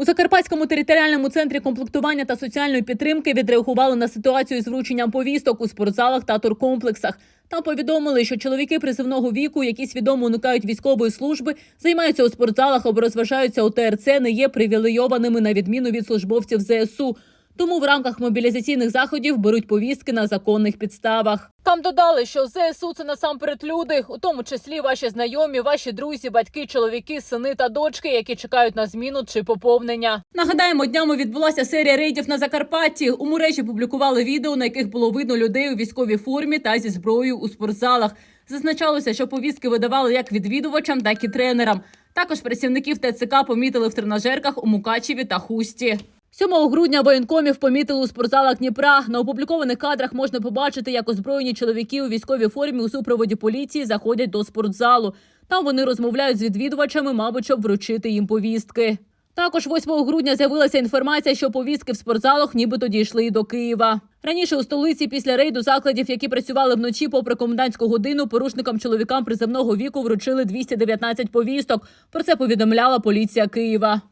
У Закарпатському територіальному центрі комплектування та соціальної підтримки відреагували на ситуацію з врученням повісток у спортзалах та туркомплексах. Там повідомили, що чоловіки призивного віку, які свідомо уникають військової служби, займаються у спортзалах або розважаються у ТРЦ, не є привілейованими на відміну від службовців ЗСУ. Тому в рамках мобілізаційних заходів беруть повістки на законних підставах. Там додали, що ЗСУ це насамперед люди, у тому числі ваші знайомі, ваші друзі, батьки, чоловіки, сини та дочки, які чекають на зміну чи поповнення. Нагадаємо, днями відбулася серія рейдів на Закарпатті. У мережі публікували відео, на яких було видно людей у військовій формі та зі зброєю у спортзалах. Зазначалося, що повістки видавали як відвідувачам, так і тренерам. Також працівників ТЦК помітили в тренажерках у Мукачеві та Хусті. 7 грудня воєнкомів помітили у спортзалах Дніпра. На опублікованих кадрах можна побачити, як озброєні чоловіки у військовій формі у супроводі поліції заходять до спортзалу. Там вони розмовляють з відвідувачами, мабуть, щоб вручити їм повістки. Також 8 грудня з'явилася інформація, що повістки в спортзалах нібито дійшли і до Києва. Раніше у столиці після рейду закладів, які працювали вночі попри комендантську годину, порушникам чоловікам приземного віку вручили 219 повісток. Про це повідомляла поліція Києва.